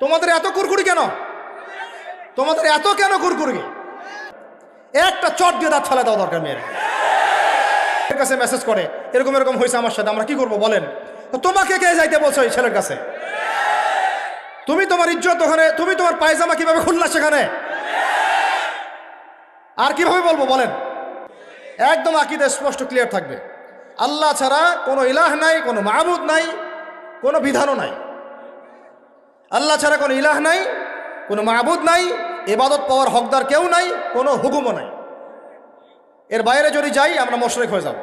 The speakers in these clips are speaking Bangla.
তোমাদের এত কুরকুরি কেন? তোমাদের এত কেন কুরকুরি? একটা চট দিয়ে দাঁত ফেলা দেওয়া দরকার মেয়ের। কাছে মেসেজ করে, এরকম এরকম হয়েছে আমার সাথে, আমরা কি করব বলেন? তোমাকে কে যাইতে বলছো এই ছেলের কাছে? তুমি তোমার ইজ্জত ওখানে, তুমি তোমার পায়জামা কীভাবে খুললা সেখানে? আর কীভাবে বলব বলেন? একদম আকিদে স্পষ্ট ক্লিয়ার থাকবে। আল্লাহ ছাড়া কোনো ইলাহ নাই, কোনো মাহবুদ নাই, কোনো বিধানও নাই। আল্লাহ ছাড়া কোনো ইলাহ নাই, কোনো মাহবুদ নাই এবাদত পাওয়ার হকদার কেউ নাই, কোনো হুকুমও নাই। এর বাইরে যদি যাই, আমরা মোশরেক হয়ে যাব।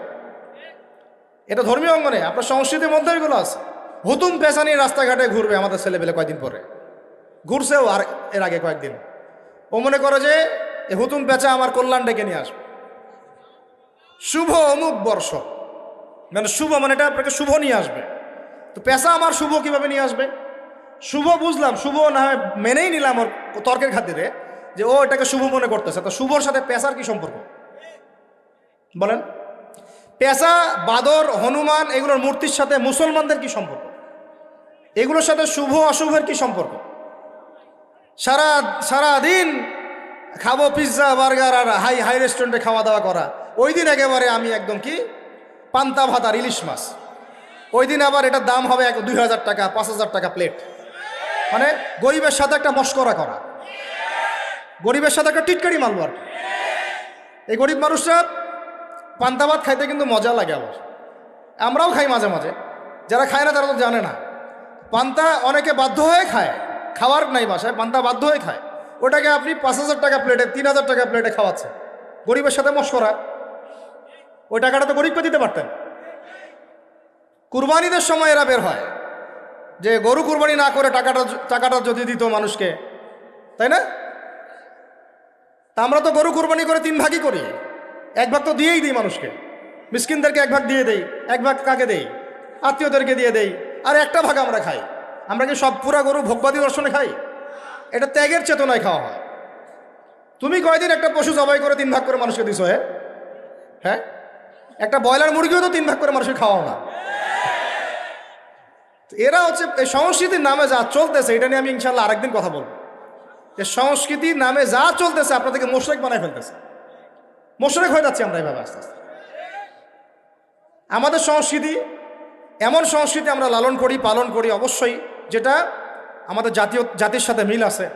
এটা ধর্মীয় অঙ্গনে, আপনার সংস্কৃতির মধ্যে এগুলো আছে। হুতুম পেশা নিয়ে রাস্তাঘাটে ঘুরবে আমাদের ছেলেবেলে কয়েকদিন পরে। ঘুরছেও আর এর আগে কয়েকদিন। ও মনে করে যে এই হুতুম পেঁচা আমার কল্যাণ ডেকে নিয়ে আসবে। শুভ অমুক বর্ষ। মানে শুভ মানে এটা আপনাকে শুভ নিয়ে আসবে। তো পেশা আমার শুভ কীভাবে নিয়ে আসবে? শুভ বুঝলাম, শুভ না হয় মেনেই নিলাম ওর তর্কের খাতিরে যে ও এটাকে শুভ মনে করতেছে। তো শুভর সাথে পেশার কি সম্পর্ক? বলেন। পেশা, বাদর, হনুমান এগুলোর মূর্তির সাথে মুসলমানদের কি সম্পর্ক? এগুলোর সাথে শুভ, অশুভের কি সম্পর্ক? সারা সারা দিন খাব পিৎজা বার্গার আর হাই হাই রেস্টুরেন্টে খাওয়া দাওয়া করা। ওই দিন একেবারে আমি একদম কি? পান্তা ভাত আর ইলিশ মাছ। ওই দিন আবার এটার দাম হবে এক দুই হাজার টাকা, পাঁচ হাজার টাকা প্লেট মানে গরিবের সাথে একটা মস্করা করা। গরিবের সাথে একটা টিটকারি মারবো। আর এই গরিব মানুষরা পান্তা ভাত খাইতে কিন্তু মজা লাগে আবার। আমরাও খাই মাঝে মাঝে। যারা খায় না তারা তো জানে না। পান্তা অনেকে বাধ্য হয়ে খায়। খাওয়ার নাই বাসায়, পান্তা বাধ্য হয়ে খায়। ওটাকে আপনি পাঁচ হাজার টাকা প্লেটে তিন হাজার টাকা প্লেটে খাওয়াচ্ছে গরিবের সাথে মস্করা। ওই টাকাটা তো গরিবকে দিতে পারতেন। কুরবানিদের সময় এরা বের হয়। যে গরু কুরবানি না করে টাকাটা টাকাটা যদি দিত মানুষকে, তাই না? তা আমরা তো গরু কুরবানি করে তিন ভাগই করি। এক ভাগ তো দিয়েই দিই মানুষকে। মিসকিনদেরকে এক ভাগ দিয়ে দেই, এক ভাগ কাকে দেই? আত্মীয়দেরকে দিয়ে দেই, আর একটা ভাগ আমরা খাই। আমরা কি সব পুরা গরু ভোগবাদী দর্শনে খাই? এটা ত্যাগের চেতনায় খাওয়া হয়। তুমি কয়দিন একটা পশু জবাই করে তিন ভাগ করে মানুষকে দিছো হ্যাঁ? হ্যাঁ? একটা ব্রয়লার মুরগিও তো তিন ভাগ করে মানুষকে খাওয়াও না। এরা হচ্ছে সংস্কৃতির নামে যা চলতেছে, এটা নিয়ে আমি ইনশাল্লাহ আরেকদিন কথা বলব। যে সংস্কৃতির নামে যা চলতেছে, আপনাদেরকে মোশরেক বানায় ফেলতেছে। মোশরেক হয়ে যাচ্ছে আমরা এইভাবে আস্তে আস্তে। আমাদের সংস্কৃতি, এমন সংস্কৃতি আমরা লালন করি, পালন করি অবশ্যই, যেটা আমাদের জাতীয়, জাতির সাথে মিল আছে,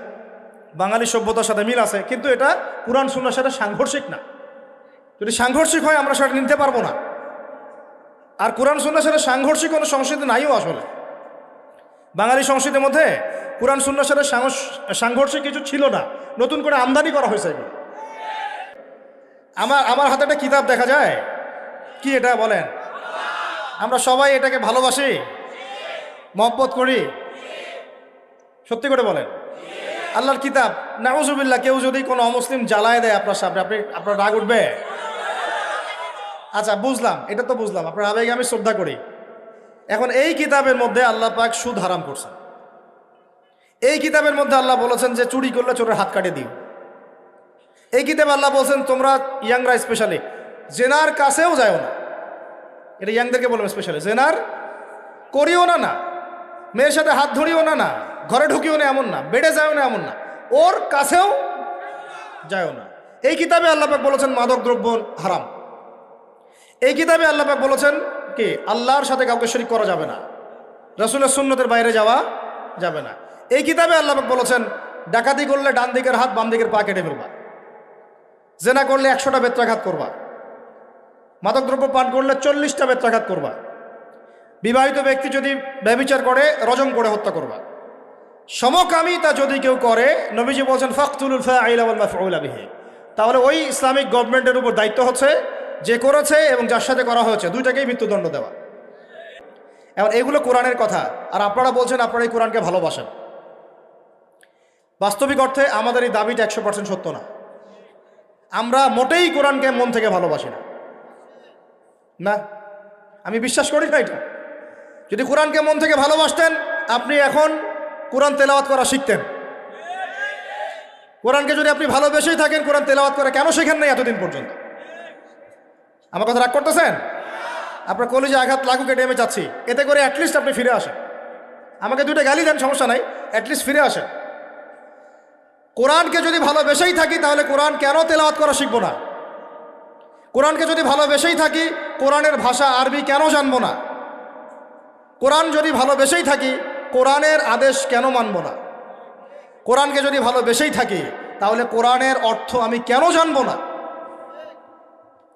বাঙালি সভ্যতার সাথে মিল আছে, কিন্তু এটা কোরআন সুন্নার সাথে সাংঘর্ষিক না। যদি সাংঘর্ষিক হয়, আমরা সেটা নিতে পারব না। আর কোরআন সুন্নার সাথে সাংঘর্ষিক কোনো সংস্কৃতি নাইও আসলে। বাঙালি সংস্কৃতির মধ্যে কোরআন সুন্নার সাথে সাংঘর্ষ- কিছু ছিল না। নতুন করে আমদানি করা হয়েছে এগুলো। আমার আমার হাতে একটা কিতাব দেখা যায়। কি এটা বলেন? আমরা সবাই এটাকে ভালোবাসি। মহব্বত করি। সত্যি করে বলেন। আল্লাহর কিতাব, নাউজুবিল্লাহ, কেউ যদি কোনো অমুসলিম জ্বালায় দেয় আপনার সামনে, আপনি আপনার রাগ উঠবে। আচ্ছা বুঝলাম। এটা তো বুঝলাম। আপনার আবেগে আমি শ্রদ্ধা করি। এখন এই কিতাবের মধ্যে আল্লাহ পাক সুদ হারাম করছেন। এই কিতাবের মধ্যে আল্লাহ বলেছেন যে চুরি করলে চোরের হাত কাটে দিও। এই কিতাবে আল্লাহ বলছেন, তোমরা ইয়াংরা স্পেশালি জেনার কাছেও যাও না। এটা ইয়াংদেরকে বলবেন স্পেশালি জেনার করিও না না। মেয়ের সাথে হাত ধরিও না না। ঘরে ঢুকিও না, এমন না। বেডে যাও না, এমন না। ওর কাছেও যাও না। এই কিতাবে আল্লাপাক বলেছেন মাদক দ্রব্য হারাম। এই কিতাবে আল্লাপাক বলেছেন কি আল্লাহর সাথে কাউকে শরিক করা যাবে না। রসুলের সুন্নতের বাইরে যাওয়া যাবে না। এই কিতাবে আল্লাহ বলেছেন, ডাকাতি করলে ডান দিকের হাত বাম দিকের পা কেটে ফেলবা। জেনা করলে একশোটা বেত্রাঘাত করবা। মাদকদ্রব্য পান করলে চল্লিশটা বেত্রাঘাত করবা। বিবাহিত ব্যক্তি যদি ব্যবিচার করে, রজম করে হত্যা করবা। সমকামিতা যদি কেউ করে, নবীজি বলছেন ফখতুল তাহলে ওই ইসলামিক গভর্নমেন্টের উপর দায়িত্ব হচ্ছে যে করেছে এবং যার সাথে করা হয়েছে, দুইটাকেই মৃত্যুদণ্ড দেওয়া। এখন এগুলো কোরআনের কথা। আর আপনারা বলছেন আপনারা এই কোরআনকে ভালোবাসেন। বাস্তবিক অর্থে আমাদের এই দাবিটা একশো পার্সেন্ট সত্য না। আমরা মোটেই কোরআনকে মন থেকে ভালোবাসি না। না? আমি বিশ্বাস করি না এটা। যদি কোরআনকে মন থেকে ভালোবাসতেন, আপনি এখন কোরআন তেলাওয়াত করা শিখতেন। কোরআনকে যদি আপনি ভালোবেসেই থাকেন, কোরআন তেলাওয়াত করা কেন শেখেন নাই এতদিন পর্যন্ত? আমার কথা রাগ করতেছেন? আপনার কলেজে আঘাত লাগুক আমি চাচ্ছি। এতে করে অ্যাটলিস্ট আপনি ফিরে আসেন। আমাকে দুটো গালি দেন, সমস্যা নাই। অ্যাটলিস্ট ফিরে আসেন। কোরআনকে যদি ভালোবেসেই থাকি, তাহলে কোরআন কেন তেলাওয়াত করা শিখব না? কোরআনকে যদি ভালোবেসেই থাকি, কোরআনের ভাষা আরবি কেন জানব না? কোরআন যদি ভালোবেসেই থাকি, কোরআনের আদেশ কেন মানব না? কোরআনকে যদি ভালোবেসেই থাকি, তাহলে কোরআনের অর্থ আমি কেন জানব না?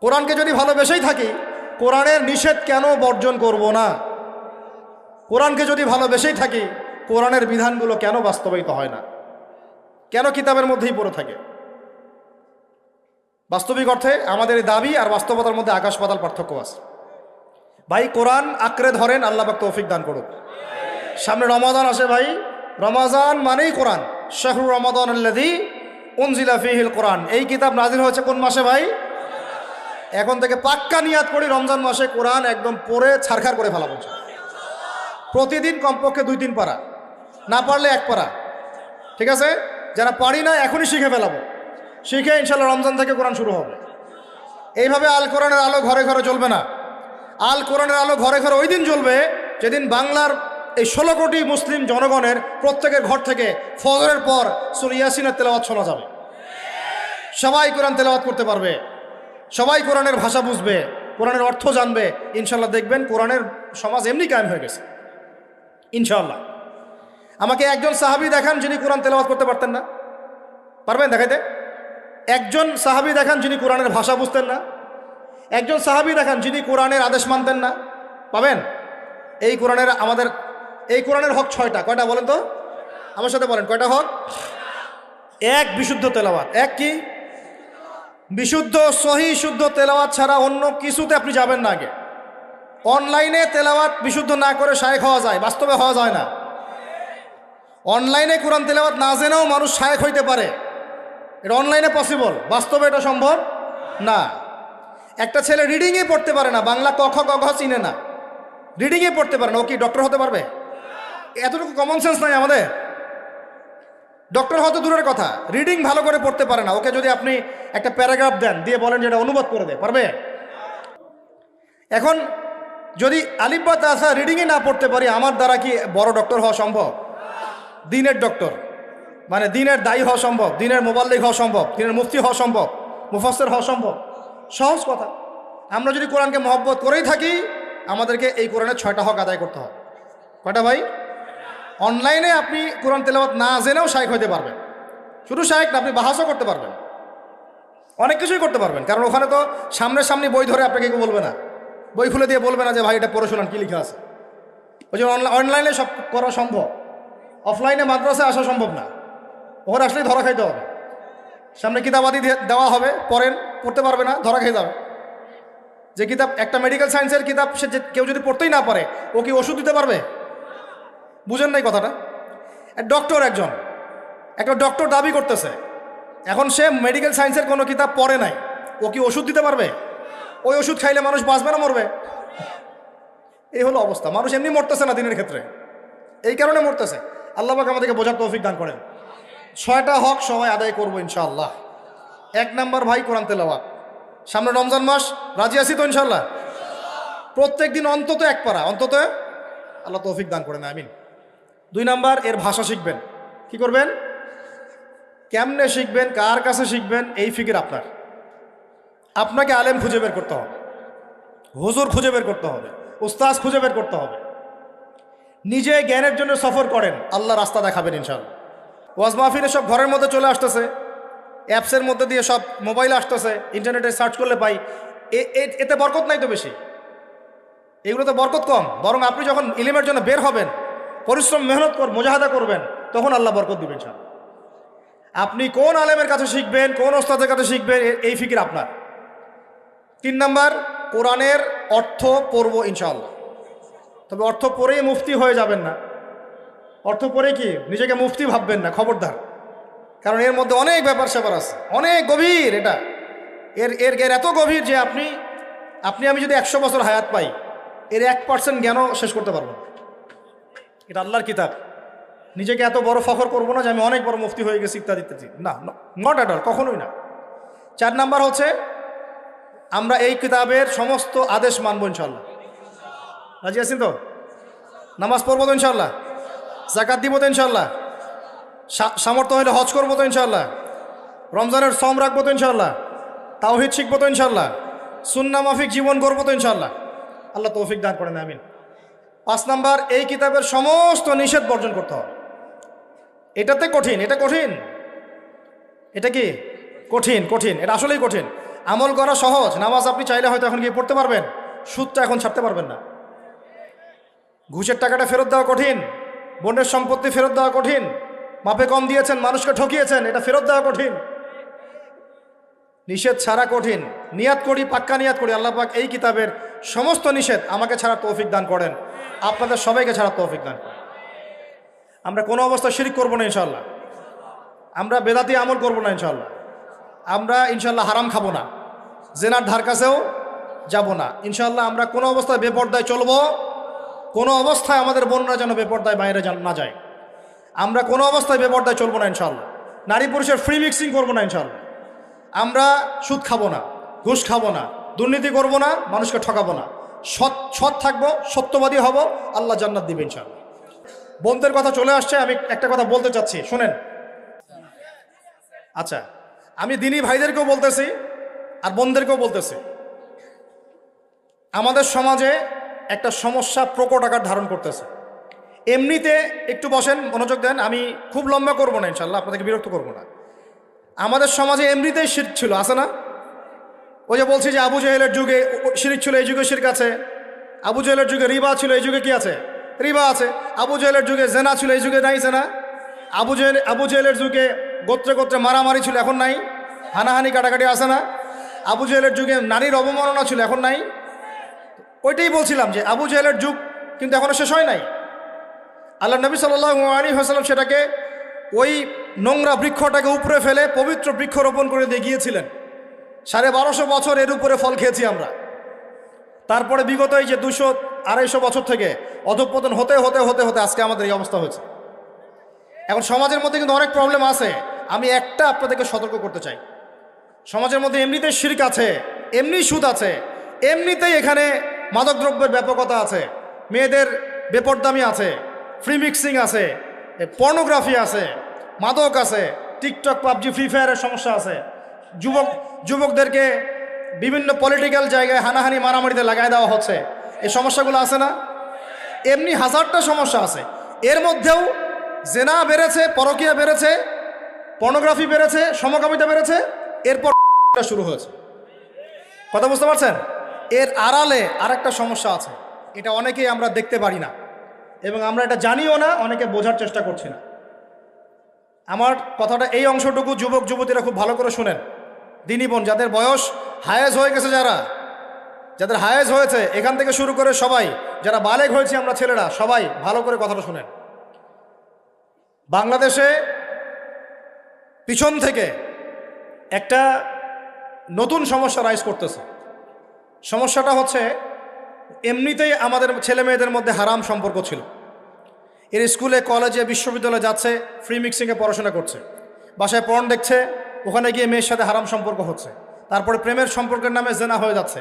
কোরআনকে যদি ভালোবেসেই থাকি, কোরআনের নিষেধ কেন বর্জন করব না? কোরআনকে যদি ভালোবেসেই থাকি, কোরআনের বিধানগুলো কেন বাস্তবায়িত হয় না? কেন কিতাবের মধ্যেই পড়ে থাকে? বাস্তবিক অর্থে আমাদের এই দাবি আর বাস্তবতার মধ্যে আকাশ পাতাল পার্থক্য আছে। ভাই, কোরআন আঁকড়ে ধরেন, আল্লাহ পাক তৌফিক দান করুক। সামনে রমাদান আসে ভাই। রমাজান মানেই কোরআন। শাহরু রমাদান আল্লাদি উনজিলা ফিহিল কোরআন। এই কিতাব নাজিল হয়েছে কোন মাসে ভাই? এখন থেকে পাক্কা নিয়াত করি, রমজান মাসে কোরআন একদম পড়ে ছারখার করে ফেলা বলছে প্রতিদিন কমপক্ষে দুই তিন পারা। না পারলে এক পারা। ঠিক আছে? যারা পারি না, এখনই শিখে ফেলাবো। শিখে ইনশাল্লাহ রমজান থেকে কোরআন শুরু হবে। এইভাবে আল কোরআনের আলো ঘরে ঘরে চলবে না। আল কোরআনের আলো ঘরে ঘরে ওই দিন চলবে যেদিন বাংলার এই ষোলো কোটি মুসলিম জনগণের প্রত্যেকের ঘর থেকে ফজরের পর সুর ইয়াসিনের তেলাওয়াত শোনা যাবে। সবাই কোরআন তেলাওয়াত করতে পারবে। সবাই কোরআনের ভাষা বুঝবে, কোরআনের অর্থ জানবে, ইনশাল্লাহ দেখবেন কোরআনের সমাজ এমনি কায়েম হয়ে গেছে। ইনশাল্লাহ। আমাকে একজন সাহাবি দেখান যিনি কোরআন তেলাওয়াত করতে পারতেন না। পারবেন দেখাইতে? একজন সাহাবি দেখান যিনি কোরআনের ভাষা বুঝতেন না। একজন সাহাবি দেখান যিনি কোরআনের আদেশ মানতেন না। পাবেন? এই কোরআনের আমাদের, এই কোরআনের হক ছয়টা। কয়টা বলেন তো? আমার সাথে বলেন, কয়টা হক? এক বিশুদ্ধ তেলাওয়াত। এক কি? বিশুদ্ধ, সহি, শুদ্ধ তেলাওয়াত ছাড়া অন্য কিছুতে আপনি যাবেন না আগে। অনলাইনে তেলাওয়াত বিশুদ্ধ না করে শায়েক হওয়া যায়, বাস্তবে হওয়া যায় না। অনলাইনে কোরআন তেলাওয়াত না জেনেও মানুষ শায়েক হইতে পারে। এটা অনলাইনে পসিবল বাস্তবে এটা সম্ভব না। একটা ছেলে রিডিংয়ে পড়তে পারে না, বাংলা ক খ গ ঘ চিনে না। রিডিংয়ে পড়তে পারে না, ও কি ডক্টর হতে পারবে? এতটুকু কমন সেন্স নাই আমাদের? ডক্টর হয়তো দূরের কথা। রিডিং ভালো করে পড়তে পারে না। ওকে যদি আপনি একটা প্যারাগ্রাফ দেন, দিয়ে বলেন যে এটা অনুবাদ করে দে, পারবে? এখন যদি আলিব্বা তাসা রিডিংয়ে না পড়তে পারি, আমার দ্বারা কি বড় ডক্টর হওয়া সম্ভব? দিনের ডক্টর। মানে দিনের দায়ী হওয়া সম্ভব, দিনের মোবাল্লিক হওয়া সম্ভব, দিনের মুফতি হওয়া সম্ভব মুফাসের হওয়া সম্ভব। সহজ কথা। আমরা যদি কোরআনকে মহব্বত করেই থাকি, আমাদেরকে এই কোরআনের ছয়টা হক আদায় করতে হবে। কয়টা ভাই? অনলাইনে আপনি কোরআন তেলাওয়াত না জেনেও শায়েক হইতে পারবেন। শুধু শায়েক না, আপনি বাহাসও করতে পারবেন। অনেক কিছুই করতে পারবেন, কারণ ওখানে তো সামনের সামনে বই ধরে আপনাকে কেউ বলবে না। বই খুলে দিয়ে বলবে না যে, ভাই, এটা পড়ে কী লিখা আছে? ওই যে অনলাইনে সব করা সম্ভব। অফলাইনে মাদ্রাসায় আসা সম্ভব না। ওখানে আসলেই ধরা খাইতে হবে। সামনে কিতাবাদি দেওয়া হবে, পড়েন, পড়তে পারবে না, ধরা খেয়ে যাবে। যে কিতাব, একটা মেডিকেল সায়েন্সের কিতাব সে কেউ যদি পড়তেই না পারে, ও কি ওষুধ দিতে পারবে? বুঝেন নাই কথাটা? ডক্টর একজন। একটা ডক্টর দাবি করতেছে। এখন সে মেডিকেল সায়েন্সের কোনো কিতাব পড়ে নাই। ও কি ওষুধ দিতে পারবে? ওই ওষুধ খাইলে মানুষ বাঁচবে না মরবে? এই হলো অবস্থা। মানুষ এমনি মরতেছে না দিনের ক্ষেত্রে। এই কারণে মরতেছে। আল্লাহ পাক আমাদেরকে বোঝার তৌফিক দান করেন। ছয়টা হক সবাই আদায় করব ইনশাআল্লাহ। এক নাম্বার ভাই কোরআন তেলাওয়াত। সামনে রমজান মাস, রাজি আছি তো ইনশাল্লাহ প্রত্যেক দিন অন্তত এক পারা। অন্তত আল্লাহ তৌফিক দান করেন, আমিন। দুই নাম্বার, এর ভাষা শিখবেন। কি করবেন? কেমনে শিখবেন? কার কাছে শিখবেন? এই ফিকির আপনার। আপনাকে আলেম খুঁজে বের করতে হবে। হুজুর খুঁজে বের করতে হবে। উস্তাজ খুঁজে বের করতে হবে। নিজে জ্ঞানের জন্য সফর করেন। আল্লাহ রাস্তা দেখাবেন ইনশাল্লাহ ওয়াজ মাহফিলে সব ঘরের মধ্যে চলে আসতেছে। অ্যাপসের মধ্যে দিয়ে সব মোবাইল আসতেছে। ইন্টারনেটে সার্চ করলে পাই। এতে বরকত নাই তো বেশি। এগুলো তো বরকত কম। বরং আপনি যখন ইলিমের জন্য বের হবেন পরিশ্রম, মেহনত কর, মোজাহাদা করবেন, তখন আল্লাহ বরকত দিবেন সব আপনি কোন আলেমের কাছে শিখবেন, কোন ওস্তাদের কাছে শিখবেন এই ফিকির আপনার। তিন নাম্বার, কোরআনের অর্থ পড়ব ইনশাআল্লাহ। তবে অর্থ পড়েই মুফতি হয়ে যাবেন না। অর্থ পড়ে কি? নিজেকে মুফতি ভাববেন না, খবরদার। কারণ এর মধ্যে অনেক ব্যাপার স্যাপার আছে, অনেক গভীর এটা। এর এর এর এত গভীর যে আপনি আপনি আমি যদি একশো বছর হায়াত পাই, এর এক পার্সেন্ট জ্ঞানও শেষ করতে পারব না। এটা আল্লাহর কিতাব। নিজেকে এত বড় ফখর করব না যে আমি অনেক বড় মুফতি হয়ে গেছি ইত্যাদি ইত্যাদি। না নট অ্যাট অল কখনোই না। চার নাম্বার হচ্ছে, আমরা এই কিতাবের সমস্ত আদেশ মানবো ইনশাল্লাহ রাজি আছেন তো? নামাজ পড়ব তো ইনশাল্লাহ জাকাত দিব তো ইনশাল্লাহ সামর্থ্য হলে হজ করব তো ইনশাল্লাহ রমজানের সম রাখব তো ইনশাল্লাহ তাওহিদ শিখব তো ইনশাল্লাহ সুন্না মাফিক জীবন করব তো ইনশাল্লাহ আল্লাহ তৌফিক দান করেন, আমিন। পাঁচ নাম্বার, এই কিতাবের সমস্ত নিষেধ বর্জন করতে হবে। এটাতে কঠিন, এটা কঠিন। এটা কি? কঠিন কঠিন, এটা আসলেই কঠিন। আমল করা সহজ, নামাজ আপনি চাইলে হয়তো এখন গিয়ে পড়তে পারবেন, সুদটা এখন ছাড়তে পারবেন না। ঘুষের টাকাটা ফেরত দেওয়া কঠিন, বোনের সম্পত্তি ফেরত দেওয়া কঠিন, মাপে কম দিয়েছেন, মানুষকে ঠকিয়েছেন, এটা ফেরত দেওয়া কঠিন। নিষেধ ছাড়া কঠিন। নিয়াত করি, পাক্কা নিয়াত করি, আল্লাহ পাক এই কিতাবের সমস্ত নিষেধ আমাকে ছাড়া তৌফিক দান করেন। আপনাদের সবাইকে ছাড়া তৌফিক দান আমরা কোনো অবস্থা শিরিক করব না ইনশাল্লাহ আমরা বেদাতি আমল করব না ইনশাল্লাহ আমরা ইনশাল্লাহ হারাম খাব না। জেনার ধার কাছেও যাব না। ইনশাল্লাহ আমরা কোনো অবস্থায় বেপর্দায় চলবো, কোনো অবস্থায় আমাদের বোনরা যেন বেপর্দায় বাইরে না যায়। আমরা কোনো অবস্থায় বেপর্দায় চলবো না ইনশাল্লাহ নারী পুরুষের ফ্রি মিক্সিং করব না ইনশাল্লাহ আমরা সুদ খাব না, ঘুষ খাব না, দুর্নীতি করব না, মানুষকে ঠকাবো না। সৎ সৎ থাকব, সত্যবাদী হব, আল্লাহ জান্নাত দিবেন ইনশাল্লাহ বোনদের কথা চলে আসছে, আমি একটা কথা বলতে চাচ্ছি, শোনেন। আচ্ছা আমি দিনী ভাইদেরকেও বলতেছি আর বোনদেরকেও বলতেছি। আমাদের সমাজে একটা সমস্যা প্রকট আকার ধারণ করতেছে। এমনিতে একটু বসেন, মনোযোগ দেন, আমি খুব লম্বা করব না ইনশাল্লাহ আপনাদেরকে বিরক্ত করব না। আমাদের সমাজে এমনিতেই শির ছিল, আছে না? ওই যে বলছি যে আবু জেহেলের যুগে শিরিক ছিল এই যুগে শিরক আছে। আবু জেহেলের যুগে রিবা ছিল এই যুগে কি আছে? রিবা আছে। আবু জেহেলের যুগে জেনা ছিল এই যুগে নাই জেনা। আবু জেহেল, আবু জেহেলের যুগে গোত্রে গোত্রে মারামারি ছিল, এখন নাই। হানাহানি কাটাকাটি আছে না। আবু জেহেলের যুগে নারীর অবমাননা ছিল, এখন নাই। ওইটাই বলছিলাম যে আবু জেহেলের যুগ কিন্তু এখনও শেষ হয় নাই। আল্লাহ নবী সাল্লাহ আলী হাসালাম সেটাকে ওই নোংরা বৃক্ষটাকে উপরে ফেলে পবিত্র বৃক্ষ রোপণ করে দিয়ে গিয়েছিলেন। সাড়ে বারোশো বছর এর উপরে ফল খেয়েছি আমরা। তারপরে বিগত এই যে দুশো আড়াইশো বছর থেকে অধঃপতন হতে হতে হতে হতে আজকে আমাদের এই অবস্থা হয়েছে। এখন সমাজের মধ্যে কিন্তু অনেক প্রবলেম আছে। আমি একটা আপনাদেরকে সতর্ক করতে চাই। সমাজের মধ্যে এমনিতেই শির্ক আছে, এমনি সুদ আছে, এমনিতেই এখানে মাদকদ্রব্যের ব্যাপকতা আছে, মেয়েদের বেপরদামি আছে ফ্রি মিক্সিং আছে পর্নোগ্রাফি আছে, মাদক আছে টিকটক পাবজি ফ্রি ফায়ারের সমস্যা আছে। যুবক, যুবকদেরকে বিভিন্ন পলিটিক্যাল জায়গায় হানাহানি, মারামারিতে লাগাই দেওয়া হচ্ছে। এই সমস্যাগুলো আছে না? এমনি হাজারটা সমস্যা আছে। এর মধ্যেও জেনা বেড়েছে, পরকিয়া বেড়েছে পর্নোগ্রাফি বেড়েছে, সমকামিতা বেড়েছে, এরপর শুরু হয়েছে। কথা বুঝতে পারছেন? এর আড়ালে আরেকটা সমস্যা আছে। এটা অনেকেই আমরা দেখতে পারি না। এবং আমরা এটা জানিও না, অনেকে বোঝার চেষ্টা করছি না। আমার কথাটা এই অংশটুকু যুবক, যুবতীরা খুব ভালো করে শুনেন। দিনী বোন, যাদের বয়স হায়েজ হয়ে গেছে যারা, যাদের হায়েজ হয়েছে, এখান থেকে শুরু করে সবাই, যারা বালেগ হয়েছে আমরা ছেলেরা, সবাই ভালো করে কথাটা শুনেন। বাংলাদেশে পিছন থেকে একটা নতুন সমস্যা রাইজ করতেছে। সমস্যাটা হচ্ছে, এমনিতেই আমাদের ছেলে মেয়েদের মধ্যে হারাম সম্পর্ক ছিল। এর স্কুলে, কলেজে, বিশ্ববিদ্যালয়ে যাচ্ছে ফ্রি মিক্সিংয়ে পড়াশোনা করছে। বাসায় পর্ন দেখছে ওখানে গিয়ে মেয়ের সাথে হারাম সম্পর্ক হচ্ছে। তারপরে প্রেমের সম্পর্কের নামে জেনা হয়ে যাচ্ছে।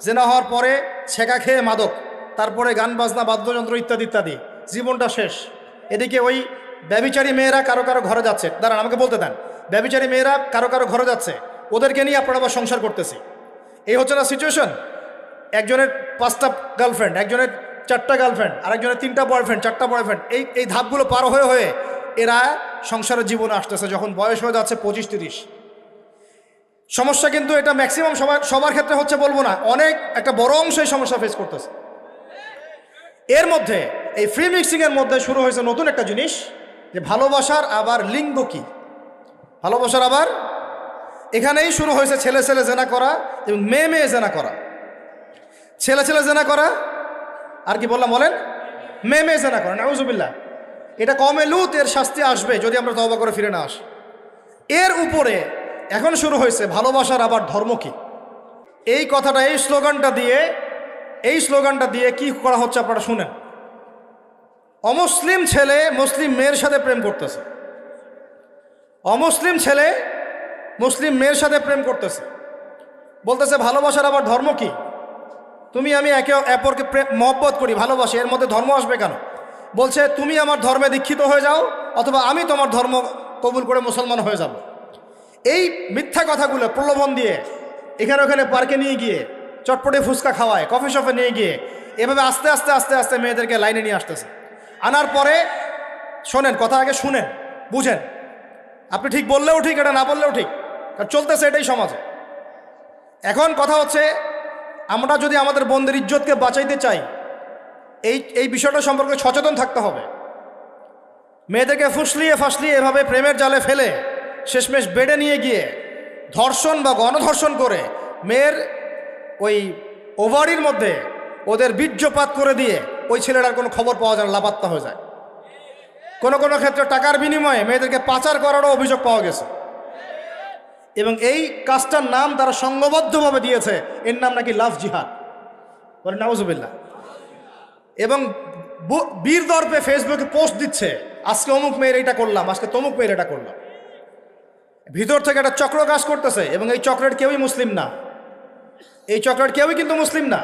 জেনা হওয়ার পরে ছেঁকা খেয়ে মাদক, তারপরে গান, বাজনা, বাদ্যযন্ত্র ইত্যাদি ইত্যাদি। জীবনটা শেষ। এদিকে ওই ব্যবিচারী মেয়েরা কারও কারও ঘরে যাচ্ছে। দাঁড়ান, আমাকে বলতে দেন। ব্যবিচারী মেয়েরা কারও কারও ঘরে যাচ্ছে। ওদেরকে নিয়ে আপনারা আবার সংসার করতেছি। এই হচ্ছে না সিচুয়েশন একজনের পাঁচটা গার্লফ্রেন্ড একজনের চারটা গার্লফ্রেন্ড আরেকজনের তিনটা বয়ফ্রেন্ড চারটা বয়ফ্রেন্ড এই এই ধাপগুলো পার হয়ে হয়ে এরা সংসারের জীবনে আসতেছে, যখন বয়স হয়ে যাচ্ছে পঁচিশ, তিরিশ। সমস্যা কিন্তু এটা ম্যাক্সিমাম সবার সবার ক্ষেত্রে হচ্ছে বলব না, অনেক একটা বড় অংশ এই সমস্যা ফেস করতেছে। এর মধ্যে, এই ফ্রি মিক্সিংয়ের মধ্যে শুরু হয়েছে নতুন একটা জিনিস, যে ভালোবাসার আবার লিঙ্গ কি? ভালোবাসার আবার, এখানেই শুরু হয়েছে ছেলে ছেলে জেনা করা এবং মেয়ে মেয়ে জেনা করা। ছেলে ছেলে জেনা করা, আর কি বললাম বলেন? মেয়ে মেয়ে জেনা করা, নাউজুবিল্লাহ। এটা কমে লুত এর শাস্তি আসবে যদি আমরা তবা করে ফিরে না আসি। এর উপরে এখন শুরু হয়েছে ভালোবাসার আবার ধর্ম কি? এই কথাটা, এই স্লোগানটা দিয়ে, এই স্লোগানটা দিয়ে কি করা হচ্ছে আপনারা শুনেন। অমুসলিম ছেলে মুসলিম মেয়ের সাথে প্রেম করতেছে। অমুসলিম ছেলে মুসলিম মেয়ের সাথে প্রেম করতেছে। বলতেছে, ভালোবাসার আবার ধর্ম কি? তুমি আমি একে অপরকে প্রেম মহব্বত করি, ভালোবাসি, এর মধ্যে ধর্ম আসবে কেন? বলছে, তুমি আমার ধর্মে দীক্ষিত হয়ে যাও, অথবা আমি তোমার ধর্ম কবুল করে মুসলমান হয়ে যাব। এই মিথ্যা কথাগুলো প্রলোভন দিয়ে এখানে ওখানে পার্কে নিয়ে গিয়ে, চটপটে ফুচকা খাওয়ায়, কফি শপে নিয়ে গিয়ে, এভাবে আস্তে আস্তে আস্তে আস্তে মেয়েদেরকে লাইনে নিয়ে আসতেছে। আনার পরে শোনেন, কথা আগে শুনেন, বুঝেন। আপনি ঠিক বললেও ঠিক, এটা না বললেও ঠিক, কারণ চলতেছে এটাই সমাজে। এখন কথা হচ্ছে, আমরা যদি আমাদের বন্ধের ইজ্জতকে বাঁচাইতে চাই এই এই বিষয়টা সম্পর্কে সচেতন থাকতে হবে। মেয়েদেরকে ফুসলিয়ে ফাসলিয়ে এভাবে প্রেমের জালে ফেলে শেষমেশ বেডে নিয়ে গিয়ে ধর্ষণ বা গণধর্ষণ করে মেয়ের ওই ওভারির মধ্যে ওদের বীর্যপাত করে দিয়ে ওই ছেলেটার কোনো খবর পাওয়া যায় না, লাপাত্তা হয়ে যায়। কোনো কোনো ক্ষেত্রে টাকার বিনিময়ে মেয়েদেরকে পাচার করারও অভিযোগ পাওয়া গেছে। এবং এই কাজটার নাম তারা সংঘবদ্ধভাবে দিয়েছে। এর নাম নাকি লাভ জিহাদ। বলে নাউজুবিল্লা এবং বীর দর্পে ফেসবুকে পোস্ট দিচ্ছে, আজকে অমুক মেয়ের এটা করলাম, আজকে তমুক মেয়ের এটা করলাম। ভিতর থেকে একটা চক্র কাজ করতেছে এবং এই চক্রের কেউই মুসলিম না। এই চক্রের কেউই কিন্তু মুসলিম না।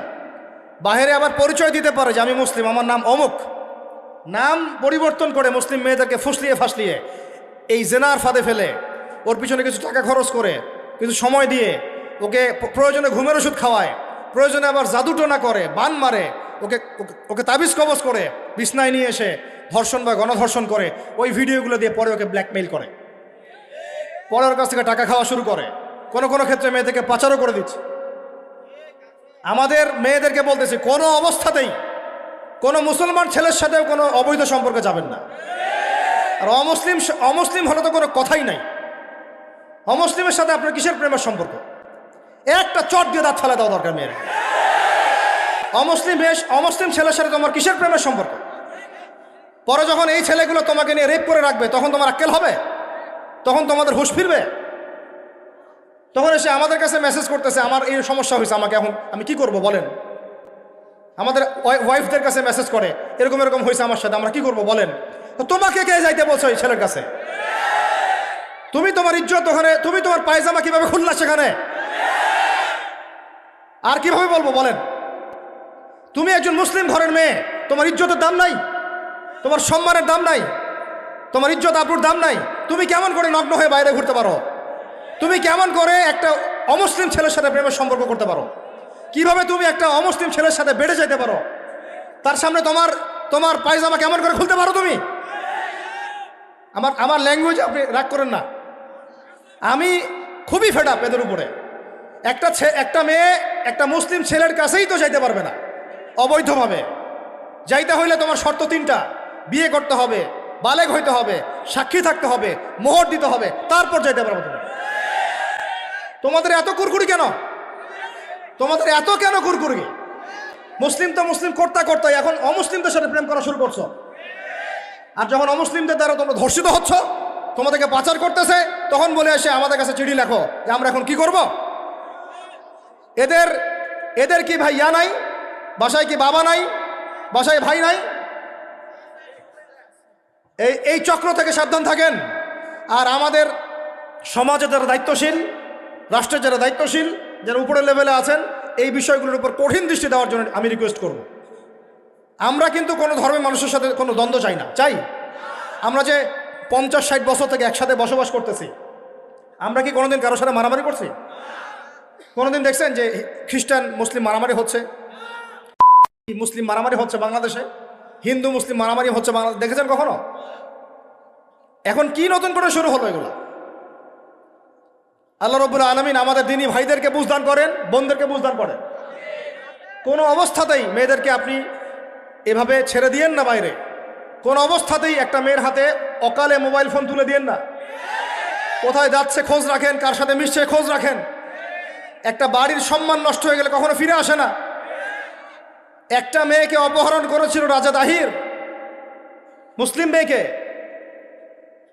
বাইরে আবার পরিচয় দিতে পারে যে, আমি মুসলিম, আমার নাম অমুক। নাম পরিবর্তন করে মুসলিম মেয়েদেরকে ফুসলিয়ে ফাসলিয়ে এই জেনার ফাঁদে ফেলে, ওর পিছনে কিছু টাকা খরচ করে, কিছু সময় দিয়ে ওকে প্রয়োজনে ঘুমের ওষুধ খাওয়ায়, প্রয়োজনে আবার জাদুটোনা করে, বান মারে ওকে, ওকে- তাবিজ কবজ করে, বিছনায় নিয়ে এসে ধর্ষণ বা গণধর্ষণ করে, ওই ভিডিওগুলো দিয়ে পরে ওকে ব্ল্যাকমেইল করে। পরে ওর কাছ থেকে টাকা খাওয়া শুরু করে। কোনো কোনো ক্ষেত্রে মেয়েদেরকে পাচারও করে দিচ্ছে। আমাদের মেয়েদেরকে বলতেছি, কোনো অবস্থাতেই কোনো মুসলমান ছেলের সাথেও কোনো অবৈধ সম্পর্কে যাবেন না। আর অমুসলিম অমুসলিম হলে তো কোনো কথাই নাই। অমুসলিমের সাথে আপনার কিসের প্রেমের সম্পর্ক? একটা চট দিয়ে দাঁত ফেলে দেওয়া দরকার মেয়ের। অমুসলিম বেশ, অমুসলিম ছেলের সাথে তোমার কিসের প্রেমের সম্পর্ক? পরে যখন এই ছেলেগুলো তোমাকে নিয়ে রেপ করে রাখবে, তখন তোমার আক্কেল হবে? তখন তোমাদের হুশ ফিরবে? তখন এসে আমাদের কাছে মেসেজ করতেছে, আমার এই সমস্যা হয়েছে, আমাকে এখন, আমি কি করব, বলেন? আমাদের ওয়াইফদের কাছে মেসেজ করে, এরকম এরকম হয়েছে আমার সাথে, আমরা কি করব, বলেন? তো তোমাকে কে যাইতে বলছো এই ছেলের কাছে? তুমি তোমার ইজ্জত ওখানে, তুমি তোমার পায়জামা কীভাবে খুললা সেখানে? আর কীভাবে বলব, বলেন? তুমি একজন মুসলিম ঘরের মেয়ে। তোমার ইজ্জতের দাম নাই। তোমার সম্মানের দাম নাই। তোমার ইজ্জত আবরুর দাম নাই। তুমি কেমন করে নগ্ন হয়ে বাইরে ঘুরতে পারো? তুমি কেমন করে একটা অমুসলিম ছেলের সাথে প্রেমের সম্পর্ক করতে পারো? কীভাবে তুমি একটা অমুসলিম ছেলের সাথে বেড়ে যেতে পারো? তার সামনে তোমার তোমার পায়জামা কেমন করে খুলতে পারো তুমি? আমার আমার ল্যাঙ্গুয়েজ আপনি রাগ করেন না। আমি খুবই ফেড আপ উপরে। একটা একটা মেয়ে একটা মুসলিম ছেলের কাছেই তো যাইতে পারবে না। অবৈধভাবে। যাইতে হইলে তোমার শর্ত তিনটা। বিয়ে করতে হবে, বালেগ হইতে হবে, সাক্ষী থাকতে হবে, মোহর দিতে হবে, তারপর যাইতে পারবে তুমি। তোমাদের এত কুরকুরি কেন? তোমাদের এত কেন কুরকুরি? মুসলিম তো মুসলিম করতে করতে এখন অমুসলিমদের সাথে প্রেম করা শুরু করছ। আর যখন অমুসলিমদের দ্বারা তোমরা ধর্ষিত হচ্ছ, তোমাদেরকে পাচার করতেছে, তখন বলে এসে আমাদের কাছে চিঠি লেখো, যে আমরা এখন কি করব? এদের এদের কি ভাই ইয়া নাই? বাসায় কি বাবা নাই? বাসায় ভাই নাই? এই এই চক্র থেকে সাবধান থাকেন। আর আমাদের সমাজে যারা দায়িত্বশীল রাষ্ট্রের যারা দায়িত্বশীল, যারা উপরের লেভেলে আছেন, এই বিষয়গুলোর উপর কঠিন দৃষ্টি দেওয়ার জন্য আমি রিকোয়েস্ট করব। আমরা কিন্তু কোনো ধর্মের মানুষের সাথে কোনো দ্বন্দ্ব চাই না। চাই? আমরা যে পঞ্চাশ, ষাট বছর থেকে একসাথে বসবাস করতেছি, আমরা কি কোনোদিন কারোর সাথে মারামারি করছি? কোনোদিন দেখছেন যে খ্রিস্টান, মুসলিম মারামারি হচ্ছে? মুসলিম মারামারি হচ্ছে বাংলাদেশে? হিন্দু, মুসলিম মারামারি হচ্ছে বাংলাদেশ? দেখেছেন কখনো? এখন কি নতুন করে শুরু হলো এগুলো? আল্লাহ রব্বুল আলমিন আমাদের দিনী ভাইদেরকে বুঝদান করেন, বোনদেরকে বুঝদান করেন। কোনো অবস্থাতেই মেয়েদেরকে আপনি এভাবে ছেড়ে দিয়েন না বাইরে। কোন অবস্থাতেই একটা মেয়ের হাতে অকালে মোবাইল ফোন তুলে দিয়েন না। কোথায় যাচ্ছে খোঁজ রাখেন, কার সাথে মিশছে খোঁজ রাখেন। একটা বাড়ির সম্মান নষ্ট হয়ে গেলে কখনো ফিরে আসে না। একটা মেয়েকে অপহরণ করেছিল রাজা দাহির মুসলিম মেয়েকে।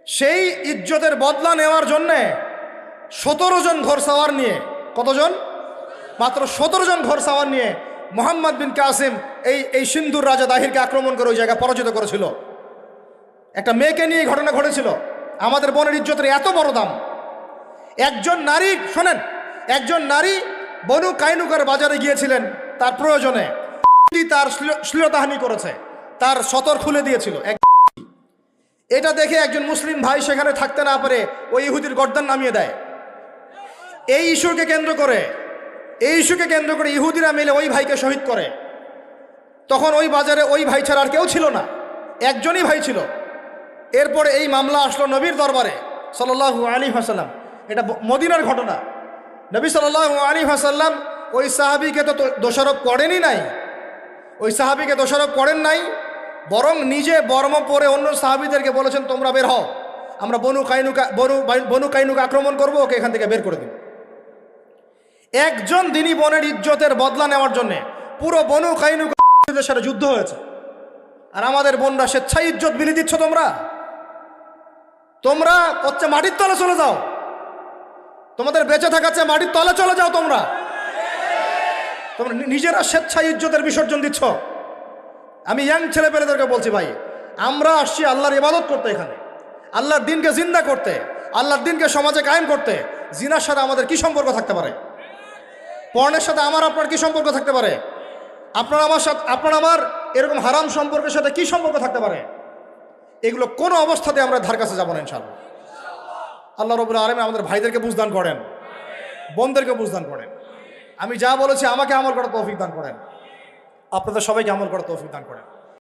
সেই ইজ্জতের বদলা নেওয়ার জন্যে সতেরো জন ঘর সাওয়ার নিয়ে, কতজন? মাত্র সতেরো জন ঘর সাওয়ার নিয়ে মোহাম্মদ বিন কাসিম এই এই সিন্ধুর রাজা দাহিরকে আক্রমণ করে ওই জায়গায় পরাজিত করেছিল। একটা মেয়েকে নিয়ে ঘটনা ঘটেছিল। আমাদের বনের ইজ্জতের এত বড় দাম। একজন নারী, শোনেন, একজন নারী বনু কাইনুকার বাজারে গিয়েছিলেন তার প্রয়োজনে। তার শ্লীল- শ্লীলতাহানি করেছে, তার সতর খুলে দিয়েছিল। এক এটা দেখে একজন মুসলিম ভাই সেখানে থাকতে না পারে ওই ইহুদির গর্দান নামিয়ে দেয়। এই ইস্যুকে কেন্দ্র করে, এই ইস্যুকে কেন্দ্র করে ইহুদিরা মিলে ওই ভাইকে শহীদ করে। তখন ওই বাজারে ওই ভাই ছাড়া আর কেউ ছিল না, একজনই ভাই ছিল। এরপরে এই মামলা আসলো নবীর দরবারে সাল্লাহ আলী হাসাল্লাম এটা মদিনার ঘটনা। নবী সাল্লাহ আলী হাসাল্লাম ওই সাহাবিকে তো দোষারোপ করেনই নাই ওই সাহাবিকে দোষারোপ করেন নাই, বরং নিজে বর্ম পরে অন্য সাহাবিদেরকে বলেছেন, তোমরা বের হও, আমরা বনু কাইনুকা, বনু বনু কাইনুকা আক্রমণ করব, ওকে এখান থেকে বের করে দিন। একজন দিনী বনের ইজ্জতের বদলা নেওয়ার জন্যে পুরো বনু কাইনুকাদের সাথে যুদ্ধ হয়েছে। আর আমাদের বোনরা স্বেচ্ছায় ইজ্জত বিলি দিচ্ছ তোমরা? তোমরা হচ্ছে মাটির তলে চলে যাও। তোমাদের বেঁচে থাকার চেয়ে মাটির তলে চলে যাও তোমরা। তোমরা নিজেরা স্বেচ্ছায় ইজ্জতের বিসর্জন দিচ্ছ। আমি ইয়াং ছেলেপেলেদেরকে বলছি ভাই, আমরা আসছি আল্লাহর ইবাদত করতে এখানে। আল্লাহর দিনকে জিন্দা করতে, আল্লাহর দিনকে সমাজে কায়েম করতে। জিনার সাথে আমাদের কি সম্পর্ক থাকতে পারে? পর্ণের সাথে আমার আপনার কি সম্পর্ক থাকতে পারে? আপনার আমার সাথে আপনার আমার এরকম হারাম সম্পর্কের সাথে কি সম্পর্ক থাকতে পারে? এগুলো কোনো অবস্থাতে আমরা ধার কাছে যাব না ইনশাল্লাহ আল্লাহ রবুল আলমী আমাদের ভাইদেরকে বুঝদান করেন। বোনদেরকে বুঝদান করেন। আমি যা বলেছি, আমাকে আমল করার তৌফিক দান করেন। আপনাদের সবাইকে আমল করার তৌফিক দান করেন।